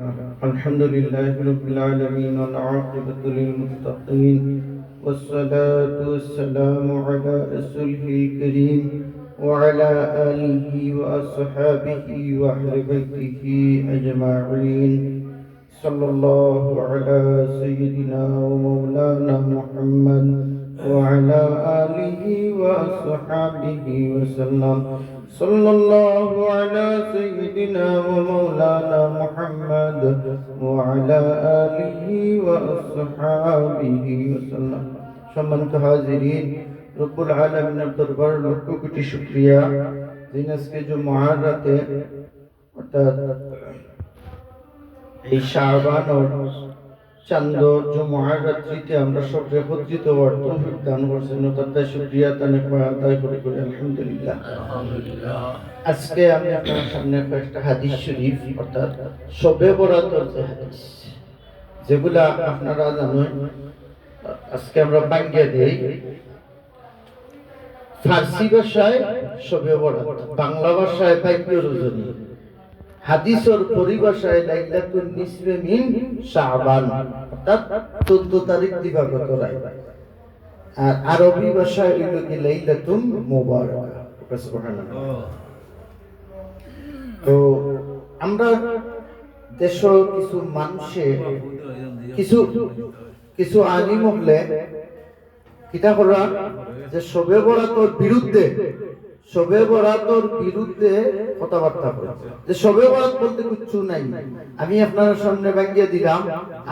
الحمد لله رب العالمين والعاقبة للمتقين والصلاة والسلام على رسوله الكريم وعلى آله وأصحابه وأهل بيته أجمعين. صلى الله على سيدنا ومولانا محمد وعلى آله وأصحابه وسلم. صلى الله على سيدنا ومولانا محمد وعلى آله وأصحابه وسلم সম্মানিত হাজিরিন রব্বুল আলমিনের দরবার লক্ষ কোটি শুক্রিয়া যিনি আজকে জুমার রাতে অর্থাৎ এই শাহবান চান্দ জুমার রাত্রিতে আমরা সব একত্রিত হওয়ার তৌফিক দান করছেন তার শুক্রিয়া তানে আদায় করে করে আলহামদুলিল্লাহ। আজকে আমি আপনার সামনে কয়েকটা হাদিস শরীফ অর্থাৎ সবে বরাতর যে হাদিস। যেগুলা আপনারা জানেন আজকে আমরা বাঙ্গিয়া দিই। ফার্সি ভাষায় সবে বরাত বাংলা ভাষায় বাক্য রজনী হাদিসর পরিভাষায় লাইলাতুন নিসফে মিন শাবান, অর্থাৎ 14 তারিখ দিবাগত রায়। আর আরবি ভাষায় হইল কি লাইলাতুন মুবারাকা সুবহানাল্লাহ। তো আমরা দেশ কিছু মানুষে, কিছু কিছু আলিম হলে কিতা করা যে সবে বরাতর বিরুদ্ধে সবে বরাতর বিরুদ্ধে কথাবার্তা করে যে সবে বরাত বলতে কিচ্ছু নাই। আমি আপনার সামনে ভাঙ্গিয়ে দিলাম,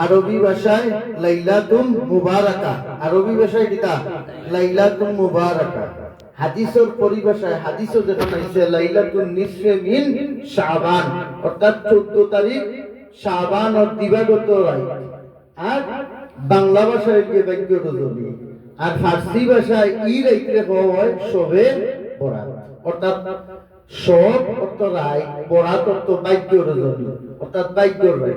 আরবি ভাষায় লাইলাতুম মুবারাকা। আরবি ভাষায় কিতা লাইলাতুম মুবারাকা। হাদিসের পরিভাষায়, হাদিসও আছে লাইলাতুন নিসফে মিন শাবান। অর্থাৎ 14 তারিখ শাবান আর দিবাগত আর বাংলা ভাষায় গিয়ে রজনী আর ফার্সি ভাষায় ই রাইতে হয় সবে অর্থাৎ সব অর্থ রায় অর্থাৎ রায়।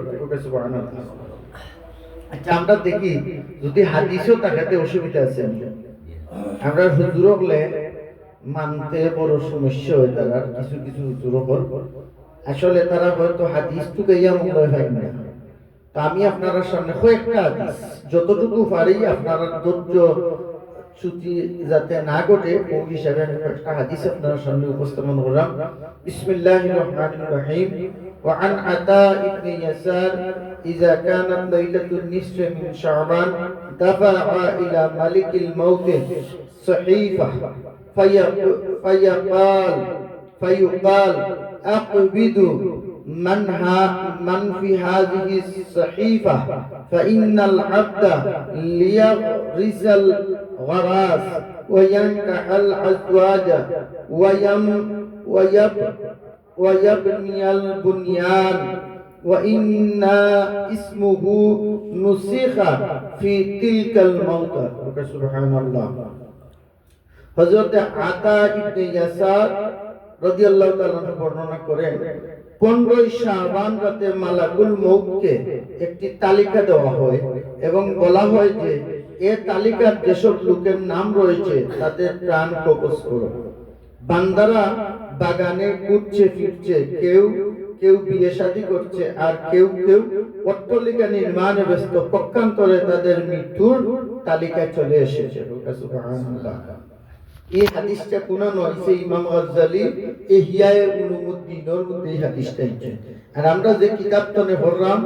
আচ্ছা আমরা দেখি যদি হাদিসও তাকাতে অসুবিধা আছে। আমরা হুজুর হলে মানতে বড় সমস্যা হয় তারা কিছু কিছু হুজুর আসলে তারা হয়তো হাদিস টুকে ইয়া মনে হয় না। আমি আপনারা সামনে কয়েকটা হাদিস যতটুকু পারি আপনারা ধৈর্য ছুটি যাতে না ঘটে ও হিসাবে আমি কয়েকটা হাদিস আপনার সামনে উপস্থাপন করলাম বিসমিল্লাহির রহমানির রহিম وعن عطاء بن يسار إذا كانت ليلة النصف من شعبان دفع إلى ملك الموت صحيفة فيقال فيقال أقبض من ها من في هذه الصحيفة فإن العبد ليغرس الغراس وينكح الأزواج ويم ويب ويبني البنيان وإن اسمه نسخ في تلك الموتى سبحان الله হযরত আতা ইবনে ইয়াসার রাদিয়াল্লাহু তাআলা বর্ণনা করেন 15 শাবান রাতে মালাকুল একটি তালিকা দেওয়া হয় এবং বলা হয় যে এ তালিকার যেসব লোকের নাম রয়েছে তাদের প্রাণ করো। বান্দারা বাগানে ঘুরছে, ফিরছে, কেউ কেউ বিয়ে শাদী করছে আর কেউ কেউ অট্টলিকা নির্মাণে ব্যস্ত। পক্ষান্তরে তাদের মৃত্যুর তালিকায় চলে এসেছে। এই হাদিসটা কোনানো হইছে ইমাম গাজ্জালি মধ্যে এই হাদিসটা হইছে আর আমরা যে পড়লাম,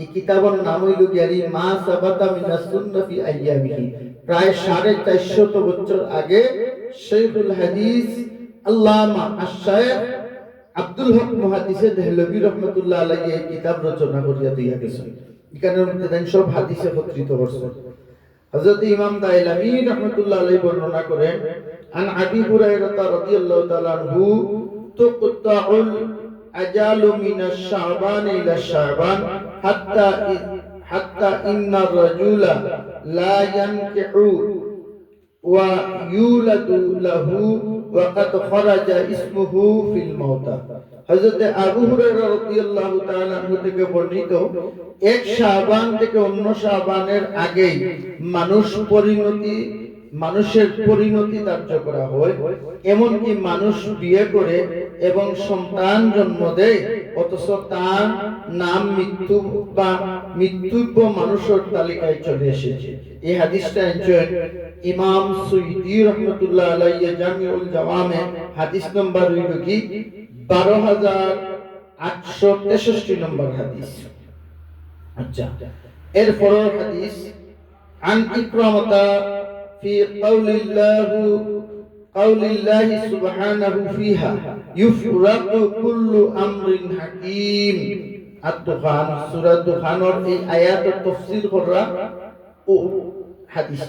এই কিতাবের নাম হইল গিয়ারি মা সাবাতা মিনাস সুন্নাহ ফি আইয়ামিহি। প্রায় 450 বছর আগে শেখুল হাদিস আল্লামা আশ-শাইখ আব্দুল হক মুহাদ্দিসে দেহলভী রহমাতুল্লাহ আলাইহি এই কিতাব রচনা করিয়া দিয়া গেছেন। এখানের মধ্যে সব হাদিস একত্রিত করছেন ইমাম দাইলামি রাহমাতুল্লাহ আলাইহি বর্ণনা করেন আন আবি হুরায়রা রাদিয়াল্লাহু তাআলা আনহু তুকতাউল আজালু মিনাশ শাবান ইলা শাবান হাত্তা হাত্তা ইন্নার রাজুলা লা ইয়ানকিহু ওয়া ইউলাদু লাহু ওয়াকাদ খরাজা ইসমুহু ফিল মাউতা হযরত আবু হুরায়রা রাদিয়াল্লাহু তাআলা থেকে বর্ণিত, এক শাবান থেকে অন্য শাবানের আগেই মানুষ পরিণতি মানুষের পরিণতি ধার্য করা হয় এমনকি মানুষ বিয়ে করে এবং সন্তান জন্ম দেয় অথচ তার নাম মৃত্যু বা মৃত্যুব্য মানুষের তালিকায় চলে এসেছে এই হাদিসটা একজন ইমাম সুইদি রহমতুল্লাহ আলাইহি জামিউল জাওয়ামে হাদিস নম্বর হইল কি বারো হাজার আটশো তেষট্টি নম্বর হাদিস আচ্ছা এরপরের হাদিস عن إكرامة في قول الله قول الله سبحانه فيها يفرق كل أمر حكيم الدخان سورة الدخان এই আয়াত তফসির করা ও হাদিস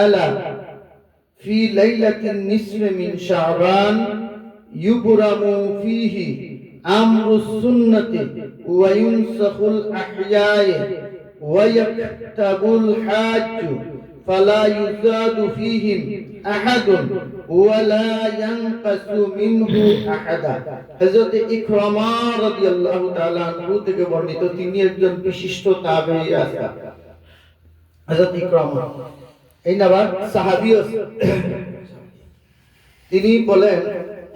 ألا في ليلة النصف من شعبان يبرم فيه أمر السنة وينسخ الأحياء ويكتب الحاج فلا يزاد فيهم أحد ولا ينقص منه أحدا হযরত ইকরামা রাদিয়াল্লাহু তাআলা আনহু থেকে বর্ণিত তিনি একজন বিশিষ্ট তাবেঈ আছেন হযরত ইকরামা এই নাবার সাহাবী তিনি বলেন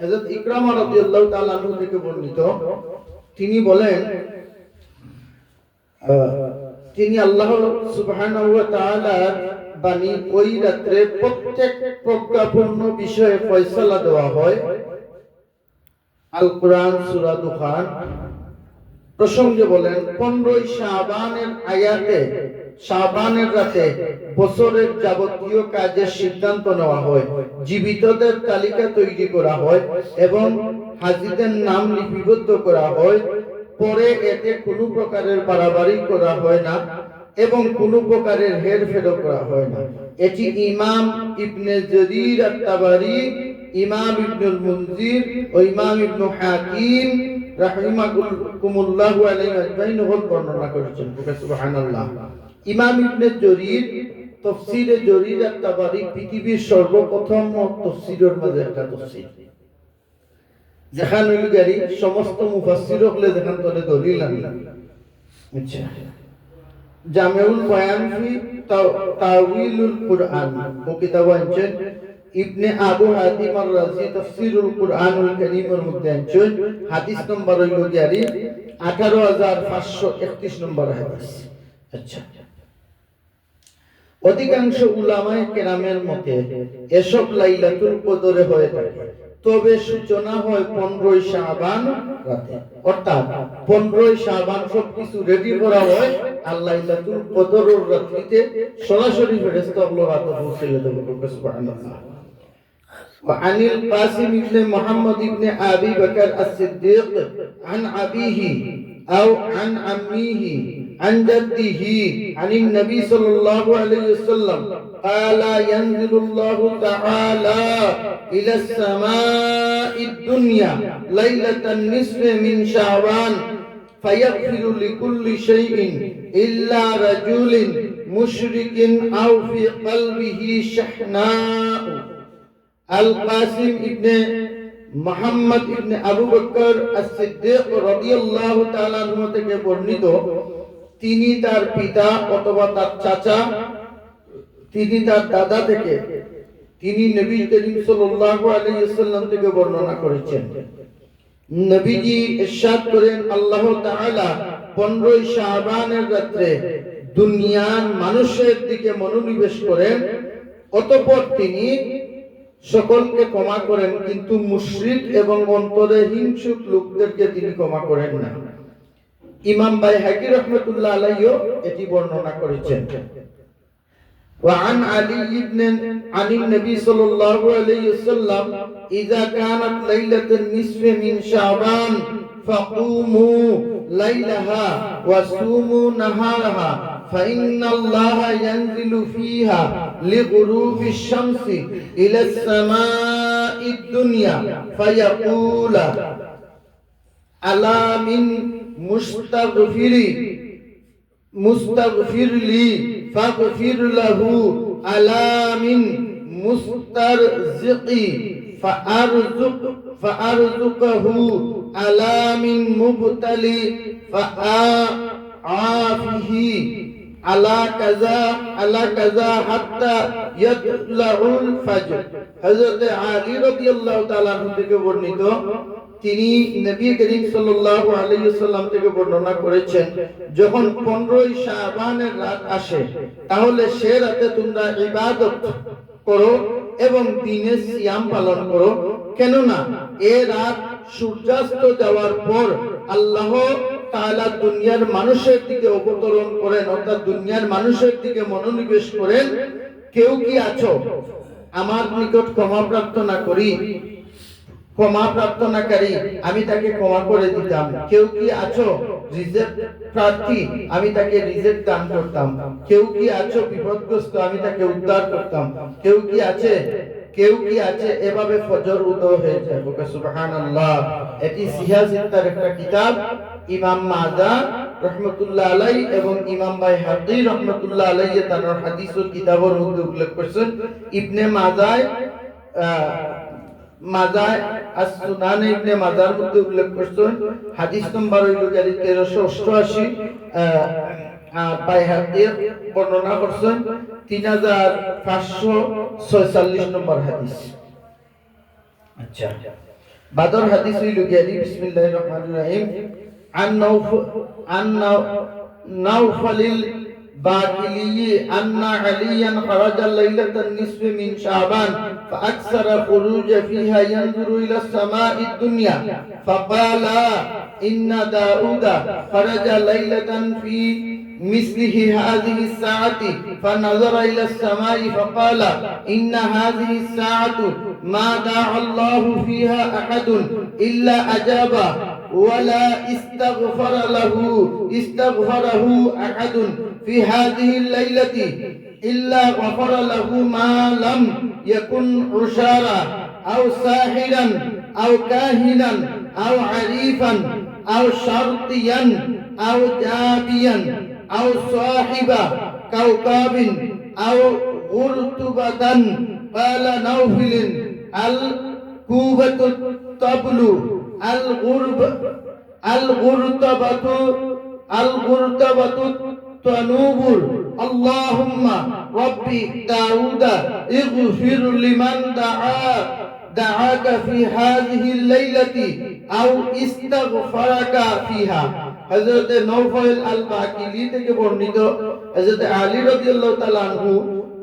হযরত ইকরামা রাদিয়াল্লাহু তাআলা আনহু থেকে বর্ণিত তিনি বলেন তিনি আল্লাহ তাআলার বাণী ওই রাত্রে প্রত্যেক প্রজ্ঞাপূর্ণ বিষয়ে ফয়সালা দেওয়া হয়। আল কোরআন, সূরা দুখান প্রসঙ্গে বলেন, পনেরোই শাবানের আয়াতে, শাবানের রাতে বছরের যাবতীয় কাজের সিদ্ধান্ত নেওয়া হয়। জীবিতদের তালিকা তৈরি করা হয় এবং হাজিদের নাম লিপিবদ্ধ করা হয়। পরে এতে কোনো প্রকারের বাড়াবাড়ি করা হয় না এবং কোনো প্রকারের হেরফেরও করা হয় না। এটি ইমাম ইবনে জরির আত-তাবারি, ইমাম ইবনুল মুনজির ও ইমাম ইবনু হাকিম রাহিমাকুমুল্লাহু আলাইহি আজমাইন হল বর্ণনা করেছেন। সুবহানাল্লাহ। ইমাম ইবনে জরির তফসিরে জরির আত-তাবারি পৃথিবীর সর্বপ্রথম তফসিরের মধ্যে একটা তফসির। যেখান হইল সমস্ত মুফাসসির হলে যেখান আচ্ছা। জামিউল ফি কুরআন, ও কিতাব আনছেন। ইবনে আবু হাতিম আর রাজি তাফসিরুল কুরআনুল কারীমের মধ্যে আনছেন। হাদিস নম্বর হইল গাড়ি 18531 নম্বর হাদিস। আচ্ছা। অধিকাংশ উলামায়ে কেরামের মতে, এসব লাইলাতুল কদরে হয়ে থাকে। তবে সূচনা হয় পনেরোই শাহবান রাতে অর্থাৎ পনেরোই শাহবান সবকিছু রেডি করা হয় আল্লাহ লাতুল কদর রাত্রিতে সরাসরি ফেরেস্তা আল্লাহ রাতে পৌঁছে দেবে সুবহানাল্লাহ وعن القاسم بن محمد بن أبي بكر الصديق عن أبيه أو عن عمه عن جده عن النبي صلى الله عليه وسلم قال ينزل الله تعالى إلى السماء الدنيا ليلة النصف من شعبان فيغفر لكل شيء إلا رجل مشرك أو في قلبه شحناء القاسم ابن মোহাম্মদ ইবনে আবু বকর as-সিদ্দিক রাদিয়াল্লাহু তাআলা আনহু থেকে বর্ণিত তিনি তার পিতা অথবা তার চাচা তিনি তার দাদা থেকে তিনি নবী করিম সাল্লাল্লাহু আলাইহি ওয়াসাল্লাম থেকে বর্ণনা করেছেন। নবীজি ইরশাদ করেন, আল্লাহ তাআলা 15 শাবানের রাতে দুনিয়ার মানুষের দিকে মনোনিবেশ করেন, অতঃপর তিনি সকলকে ক্ষমা করেন, কিন্তু মুশরিক এবং অন্তরে হিংসুক লোকদেরকে তিনি ক্ষমা করেন না। ইমাম বাই হাকি রহমতুল্লাহ আলাইও এটি বর্ণনা করেছেন। وعن علي بن عن النبي صلى الله عليه وسلم إذا كانت ليلة النصف من شعبان فقوموا ليلها وصوموا نهارها فإن الله ينزل فيها لغروب الشمس إلى السماء الدنيا فيقول ألا من مستغفر مستغفر لي فاغفر له ألا من مسترزق فأرزق فأرزقه ألا من مبتلي فآعافه. আলা কাজা আলা থেকে বর্ণিত, তিনি নবী করিম সাল্লাল্লাহু আলাইহি থেকে বর্ণনা করেছেন, যখন পনেরোই শাবানের রাত আসে, তাহলে সে রাতে তোমরা ইবাদত করো এবং দিনে সিয়াম পালন করো। কেননা, এ রাত সূর্যাস্ত যাওয়ার পর আল্লাহ দুনিয়ার মানুষের দিকে অবতরণ করেন, অর্থাৎ দুনিয়ার মানুষের দিকে মনোনিবেশ করেন, কেউ কি আছো? আমার নিকট ক্ষমা প্রার্থনা করি। ক্ষমা প্রার্থনাকারী আমি তাকে ক্ষমা করে দিতাম। কেউ কি আছো? রিজেক্ট প্রার্থী, আমি তাকে রিজেক্ট দান করতাম। কেউ কি আছো? বিপদগ্রস্ত, আমি তাকে উদ্ধার করতাম। কেউ কি আছে? কেউ কি আছে? এভাবে ফজর উদয় হয়ে যায়। সুবহানাল্লাহ। এটি সিয়াসিত্তার একটা কিতাব। ইমাম মাজা রহমতুল্লাহ আলাই এবং ইমাম ভাই হাদি রহমতুল্লাহ আলাই যে তার হাদিসুল কিতাবের মধ্যে উল্লেখ করেছেন। ইবনে মাজায় মাজায় as-সুনান ইবনে মাজার মধ্যে উল্লেখ করছেন। হাদিস নম্বর হইল গাড়ি 1388 আর বাইহাকির বর্ণনা করছেন 3546 নম্বর হাদিস। আচ্ছা। বাদর হাদিস হইল গাড়ি বিসমিল্লাহির রহমানির রহিম। عن نوف نوفل الباقلي أن عليا خرج ليلة النصف من شعبان فأكثر خروج فيها ينظر إلى السماء الدنيا فقال إن داود خرج ليلة في مثله هذه الساعة فنظر إلى السماء فقال إن هذه الساعة ما دعا الله فيها أحد إلا أجاب ولا استغفر له استغفره أحد في هذه الليلة إلا غفر له ما لم يكن عشارا أو ساحرا أو كاهنا أو عريفا أو شرطيا أو جابيا أو صاحب كوكب أو غرتبة قال نوفل الكوبة الطبل. আল গুরব আল গুরতাবাতু আল গুরতাবাতু তানুবুর। আল্লাহুম্মা দাউদা ইগফির লিমান দাআ, দাআকা ফি হাযিহি লাইলাতি আও ইস্তাগফারাকা ফিহা। হযরত নওফাইল আল বাকিলি থেকে বর্ণিত হযরত আলী রাদিয়াল্লাহু তাআলা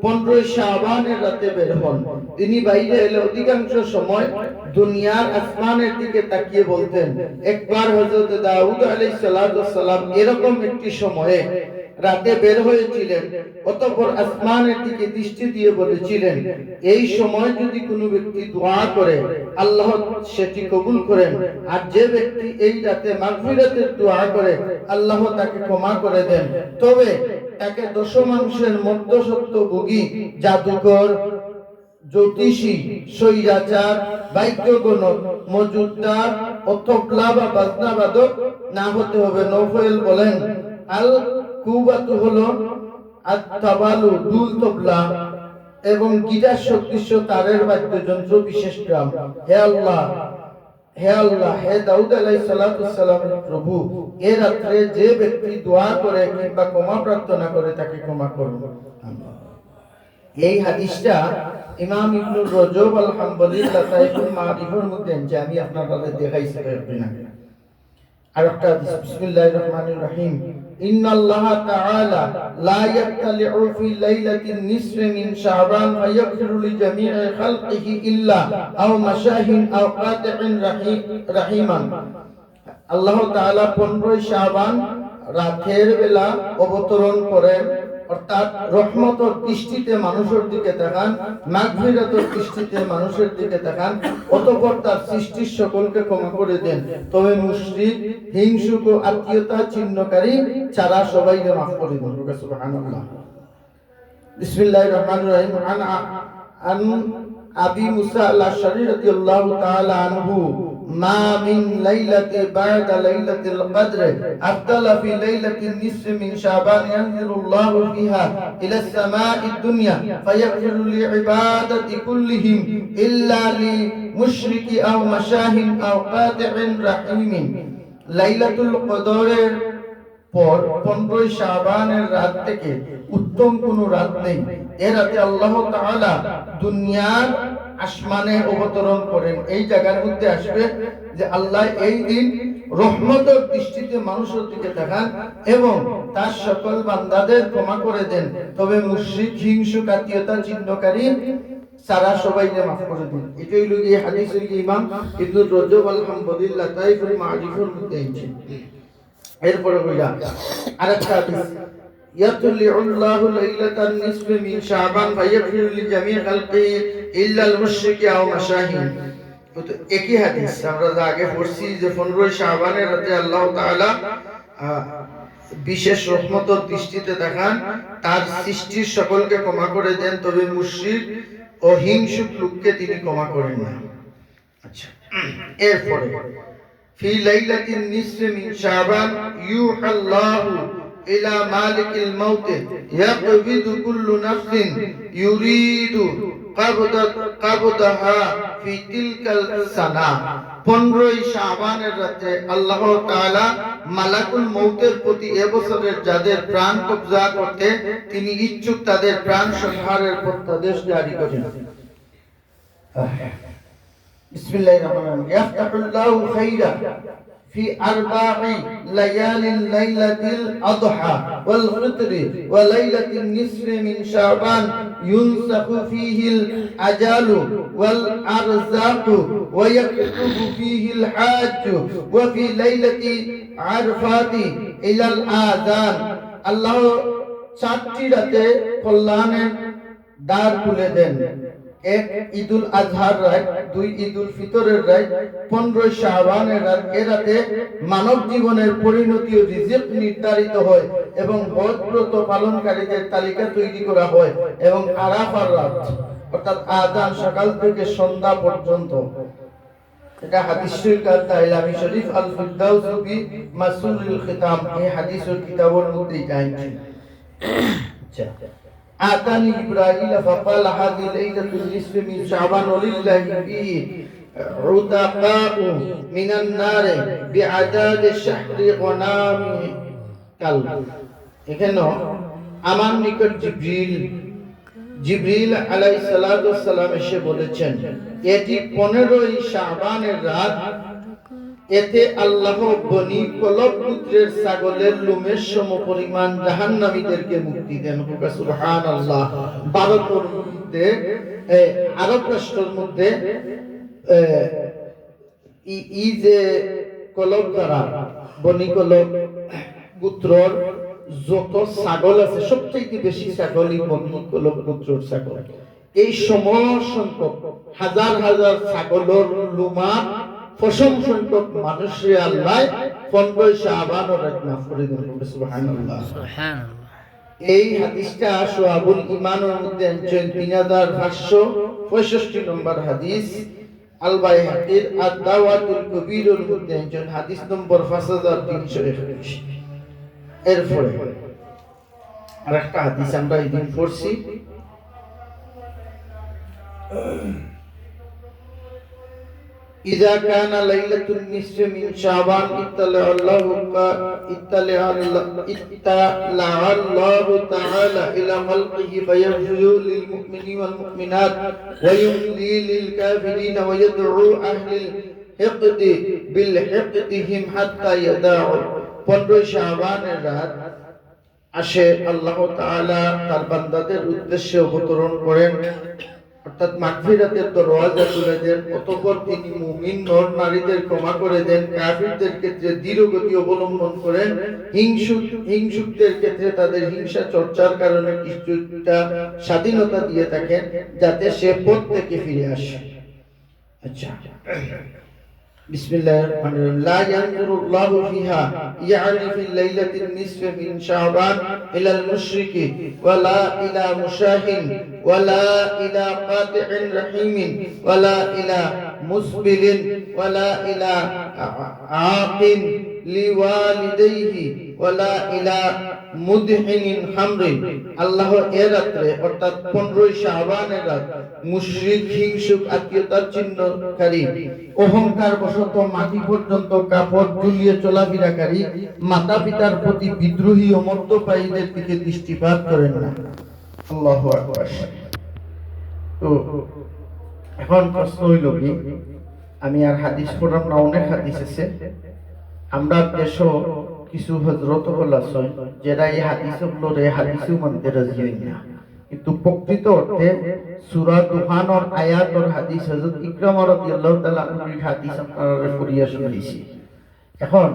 15 শাহবানের রাতে বের হন। তিনি বাইরে এলে অধিকাংশ সময় দুনিয়ার আসমানের দিকে তাকিয়ে বলতেন, একবার হজরত দাউদ আলী সালাম এরকম একটি সময়ে রাতে বের হয়েছিলেন, অতঃপর আসমানের দিকে দৃষ্টি দিয়ে বলেছিলেন, এই সময় যদি কোনো ব্যক্তি দোয়া করে আল্লাহ সেটি কবুল করেন। আর যে ব্যক্তি এই রাতে মাগফিরাতের দোয়া করে, আল্লাহ তাকে ক্ষমা করে দেন। তবে তাকে দশমাংশের মধ্যসত্ত্ব ভোগী, জাদুকর, জ্যোতিষী সৈরাচার বাদ্যগণক মজুদার অথবলা বা বাজনাবাদক না হতে হবে নৌফেল বলেন। আল কুবাতু হলো আত্তাবালু দুল তবলা এবং গিটার সদৃশ্য তারের বাদ্যযন্ত্র বিশেষ গ্রাম। হে আল্লাহ হে আল্লাহ, হে দাউদ সালামের প্রভু, এ রাত্রে যে ব্যক্তি দোয়া করে কিংবা ক্ষমা প্রার্থনা করে তাকে ক্ষমা করুন। এই হাদিসটা ইমাম ইবনুর রজব আল হাম্বলি লাতাইফুল মারিফের মধ্যে আনছে আমি আপনাদের দেখাইছি আর একটা হাদিস। বিসমিল্লাহির রহমানির রহিম। ইন্না আল্লাহ تعالى لا ইয়াত্তালিউ في ليلة النصف من شعبان فيغفر لجميع خلقه খালকিহি ইল্লা مشاه মাশাহিন قاطع رحيما الله তাআলা 15 شعبان রাতের বেলা অবতরণ করেন অর্থাৎ রহমতর দৃষ্টিতে মানুষের দিকে তাকান মাগফিরাতের দৃষ্টিতে মানুষের দিকে তাকান অতঃপর তার সৃষ্টির সকলকে ক্ষমা করে দেন। তবে মুশরিক, হিংসুক ও আত্মীয়তা ছিন্নকারী ছাড়া সবাইকে মাফ করে দেন। সুবহানাল্লাহ। বিসমিল্লাহির রহমানির রহিম। আন আবি মুসা আল-আশআরি রাদিয়াল্লাহু তাআলা আনহু রাত থেকে উত্তম কোন রাত নেই। এ রাতে আল্লাহ দুনিয়ার আসমানে অবতরণ করেন। এই জায়গার মধ্যে আসবে যে আল্লাহ এই দিন রহমতের দৃষ্টিতে মানুষের দিকে তাকান এবং তার সকল বান্দাদের ক্ষমা করে দেন। তবে মুশরিক, হিংসুক, আত্মীয়তা চিহ্নকারী সারা সবাইকে মাফ করে দিন। এটাই হলো এই হাদিসের আরেকটা يطلع الله ليلة النصف من شعبان فيغفر لجميع خلقه إلا المشرك أو مشاهين তো একই হাদিস আমরা যা আগে পড়ছি যে পনেরোই শাহবানের রাতে আল্লাহ তাআলা আহ, বিশেষ রহমতের দৃষ্টিতে দেখান তার সৃষ্টির সকলকে ক্ষমা করে দেন তবে মুশরিক ও হিংসুক লোককে তিনি ক্ষমা করেন না আচ্ছা এরপরে في ليلة النصف من شعبان يوحى الله إلى مالك الموت يقبض كل نفس يريد قبض قبضها في تلك السنة পনেরোই শাবানের রাতে আল্লাহ তাআলা মালাকুল মৌতের প্রতি এবছরের যাদের প্রাণ কবজা করতে তিনি ইচ্ছুক তাদের প্রাণ সংহারের প্রত্যাদেশ জারি করেন بسم الله الرحمن الرحيم يفتح الله خيرا في أربع ليال ليلة الأضحى والفطر وليلة النصف من شعبان ينسخ فيه الأجال والأرزاق ويكتب فيه الحاج وفي ليلة عرفات إلى الآذان الله চারটি রাতে কল্যাণের দ্বার খুলে দেন এক ঈদুল আজহার রাত, দুই ঈদুল ফিতরের রাত, পনেরোই শাহবানের রাত। এ রাতে মানব জীবনের পরিণতি ও রিজিক নির্ধারিত হয় এবং হজ পালনকারীদের তালিকা তৈরি করা হয় এবং আরাফার রাত, অর্থাৎ আজান সকাল থেকে সন্ধ্যা পর্যন্ত। এটা হাদিস শরীফ কার ইলামি শরীফ আল ফিরদাউস বি মাসুলুল খিতাম। এই হাদিসের কিতাবের মধ্যে এটা আচ্ছা। آتاني جبرائيل فقال هذه ليلة النصف من شعبان ولله فيه عتقاء من النار بعداد الشهر غنام কাল এখানে আমার নিকট জিব্রিল জিব্রিল আলাই সালাম এসে বলেছেন এটি পনেরোই শাবানের রাত এতে আল্লাহ বনি কলব পুত্রের ছাগলের লোমের সম পরিমাণ জাহান্নামীদেরকে মুক্তি দেন। সুবহান আল্লাহ ভারতের মধ্যে আরব রাষ্ট্রের মধ্যে ই- যে কলব দ্বারা বনি কলব পুত্রর যত ছাগল আছে সবচেয়ে বেশি ছাগলই বনি কলব পুত্রর ছাগল। এই সময় সংখ্যক হাজার হাজার ছাগলের লুমা পশম সংখ্যক মানুষের আল্লাহ পনেরোই শাহবান ও করে এই হাদিসটা সোহাবুল ইমানের মধ্যে আনছেন তিন হাজার পাঁচশো পঁয়ষট্টি নম্বর হাদিস আল বাইহাকির আর দাওয়াতুল কবিরের মধ্যে আনছেন হাদিস নম্বর পাঁচ হাজার তিনশো একত্রিশ। এরপরে আর একটা হাদিস আমরা এদিন পড়ছি। إذا كان ليلة النصف من شعبان اطلع الله اطلع اطلع الله تعالى إلى خلقه فيغفر للمؤمنين والمؤمنات ويملي للكافرين ويدعو أهل الحقد بالحقدهم حتى يداعوا পনেরোই শাহবানের রাত আসে আল্লাহ তাআলা তার বান্দাদের উদ্দেশ্যে অবতরণ করেন অর্থাৎ মাগফিরাতের দরওয়াজা খুলে দেন অতঃপর তিনি মুমিন নর নারীদের ক্ষমা করে দেন, কাফিরদের ক্ষেত্রে দৃঢ়গতি অবলম্বন করেন হিংসুক হিংসুকদের ক্ষেত্রে তাদের হিংসা চর্চার কারণে কিছুটা স্বাধীনতা দিয়ে থাকেন, যাতে সে পথ থেকে ফিরে আসে। আচ্ছা। بسم الله الرحمن الرحيم. لا ينظر الله فيها يعني في الليلة النصف من شعبان إلى المشرك ولا إلى مشاه ولا إلى قاطع رحيم ولا إلى مسبل ولا إلى عاق لوالديه ولا إلى মুদহিনিন আল্লাহ এ রাত্রে, অর্থাৎ 15 শাবানের রাত, মুশরিক, হিংসুক, আত্মীয়তার চিহ্নকারী অহংকার বশত মাটি পর্যন্ত কাপড় ঝুলিয়ে চলাফেরাকারী মাতা পিতার প্রতি বিদ্রোহী ও মদ্যপায়ীদের দিকে দৃষ্টিপাত করেন না। আল্লাহু তো, এখন প্রশ্ন হইল কি? আমি আর হাদিস পড়াম না, অনেক হাদিস আছে। আমরা দেশ কিছু হজরত আছে যারা এই হাদিস গুলোরে হাদিসও মানতে রাজি হই না। কিন্তু প্রকৃত অর্থে সূরা দুহানর আয়াতর হাদিস হযরত ইকরাম রাদিয়াল্লাহু তাআলা আনহুর হাদিস আপনারা পড়িয়া শুনাইছি এখন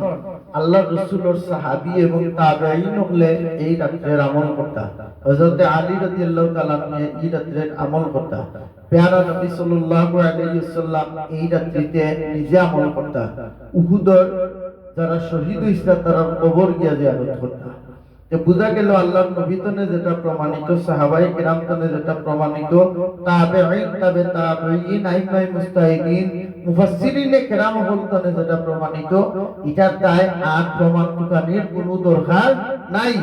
আল্লাহ রসুলোর সাহাবি এবং তাবেঈন হলে এই রাত্রের আমল করতা, হযরত আলী রাদিয়াল্লাহু তাআলা এই রাত্রের আমল করতা, পেয়ারা নবী সাল্লাল্লাহু আলাইহি ওয়াসাল্লাম এই রাত্রিতে নিজে আমল করতা। উহুদর যারা শহীদ হইছে, তারা কবর গিয়া জিয়ারত করতা। যে বোঝা গেল আল্লাহর নবী তনে যেটা প্রমাণিত সাহাবাই কিরাম তনে যেটা প্রমাণিত, তাবেঈন, তাবে তাবেঈন আইমাই মুস্তাহিদিন, মুফাসসিরিনে কেরাম হল তনে যেটা প্রমাণিত, এটার দায় আর প্রমাণ টুকানির কোনো দরকার নাই।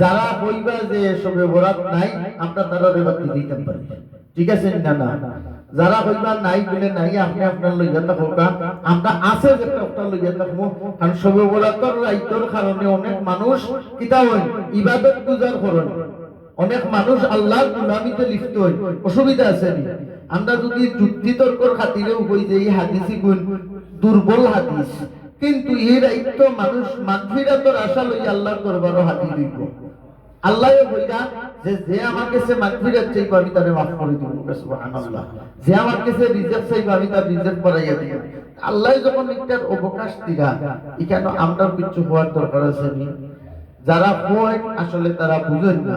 যারা বইবা যে এসবে বরাত নাই, আমরা তারা রেবাতি দিতে পারি। ঠিক আছে না না? যারা হইবা নাই, বলে নাই আপনি আপনার লইয়া থাকা আমরা আছে যে আপনার লইয়া থাকব কারণ সবে বরাতর রাইতর কারণে অনেক মানুষ কিতা হয়? ইবাদত গুজার করেন অনেক মানুষ আল্লাহর গুলামিতে লিপ্ত হয়। অসুবিধা আছে? আমরা যদি যুক্তি তর্কর খাতিরেও কই যে এই হাদিসি গুণ দুর্বল হাদিস, কিন্তু এই রাইত মানুষ মাগফিরাতর আশা লই আল্লাহর দরবারও হাতি দিব আল্লাহ বইরা যে যে আমার কাছে মাগফিরাত চাইব আমি তারে মাফ করে দিব, সুবহানাল্লাহ। যে আমার কাছে রিজেক্ট চাইব আমি তার রিজেক্ট করাইয়া দিব। আল্লাহ যখন একটার অবকাশ দিরা এখানে আমরা কিছু হওয়ার দরকার আছে নি? যারা হয়, আসলে তারা বুঝেন না।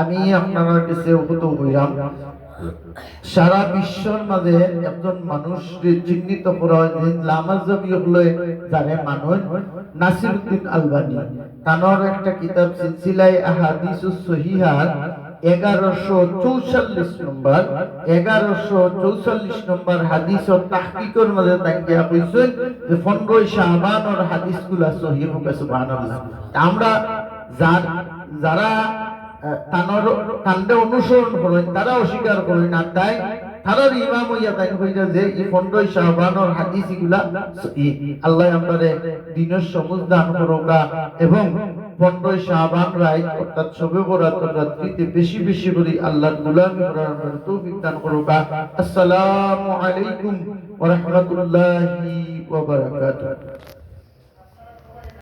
আমি আপনার কাছে উপত হইলাম, সারা বিশ্বর মাঝে একজন মানুষ চিহ্নিত করা হয় যে লামাজবি হলো জানে মানুষ। নাসিরউদ্দিন আলবানী। তানোর একটা কিতাব আহাদিসুস সহিহার এগারোশো চৌচল্লিশ নম্বর। এগারোশো চৌচল্লিশ নম্বর হাদিস ও তাহকিকর মধ্যে তাকিয়া কইছেন যে পনেরোই শাহবানোর হাদিসগুলা সহি যারা তানর তান্ডে অনুসরণ করেন তারা অস্বীকার করেন, আর তাই তারার ইমাম হইয়া যে এই হাদিসগুলা আল্লাহ দিনের সমুজ দান করোকা এবং শাহবান অর্থাৎ সবে বরাতর রাত্রিতে বেশি বেশি করে আল্লাহর গুলামি করার তৌফিক দান করোকা আসসালামু আলাইকুম ওয়া রাহমাতুল্লাহি ওয়া বারাকাতুহু।